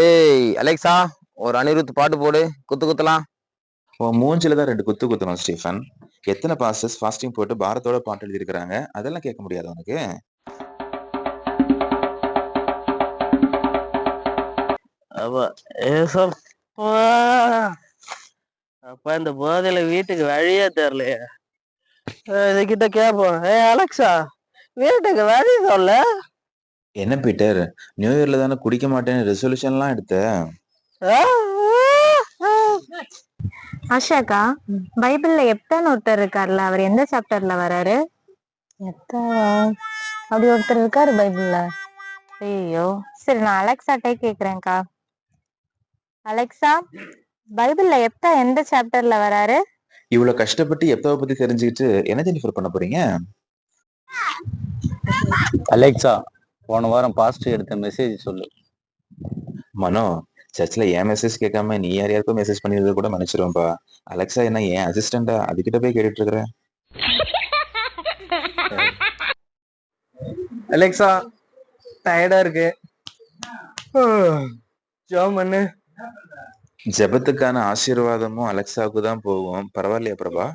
ஏய் அலெக்சா ஒரு அனிருத் பாட்டு போடு. குத்து குத்தலாம். உன் மூஞ்சில தான் ரெண்டு குத்து குத்தணும் ஸ்டீஃபன். எத்தனை பாஸ்டர்ஸ் ஃபாஸ்டிங் போட்டு பாரத்தோட பாட்டு எழுதியிருக்கிறாங்க? அதெல்லாம் கேட்க முடியாது உனக்கு? அப்பா இந்த போதையில வீட்டுக்கு வழியே தெரியலையே. இதுகிட்ட கேப்போம். ஏ அலெக்சா வீட்டுக்கு வழி சொல்ல. என்ன பீட்டர்? நியூ இயர்ல தானே குடிக்க மாட்டேன்னு ரெசல்யூஷன்லாம் எடுத்த? ஆஷாக்கா பைபிள்ல எப்தான் ஒருத்தர் இருக்கார்ல அவர் எந்த சாப்டர்ல வராரு? அப்படி ஒருத்தர் இருக்காரு பைபிள்ல. ஐயோ சரி நான் அலெக்சாட்டே கேக்குறேன்க்கா. அலெக்சா பைபிள்ல எப்தா எந்த சாப்டர்ல வராரு? இவ்வளவு கஷ்டப்பட்டு எப்போ பத்தி தெரிஞ்சுக்கிட்டு என்ன ஜெனிஃபர் பண்ண போறீங்க? அலெக்சா போன வாரம் பாஸ்ட் எடுத்த மெசேஜ் சொல்லு. மனோ சர்ச்ல ஏன் மெசேஜ் கேட்காம நீ யார் யாருக்கும் மெசேஜ் பண்ணிருந்த கூட மன்னிச்சிருவேன்ப்பா அலெக்சா என்ன ஏன் அசிஸ்டண்டா அதுகிட்ட போய் கேட்டுட்டு இருக்கிற. அலெக்சா டயர்டா இருக்கு. ஜோம் பண்ணு. ஜெபத்துக்கான ஆசீர்வாதமும் அலெக்சாவுக்கு தான் போகும். பரவாயில்லையா பிரபா?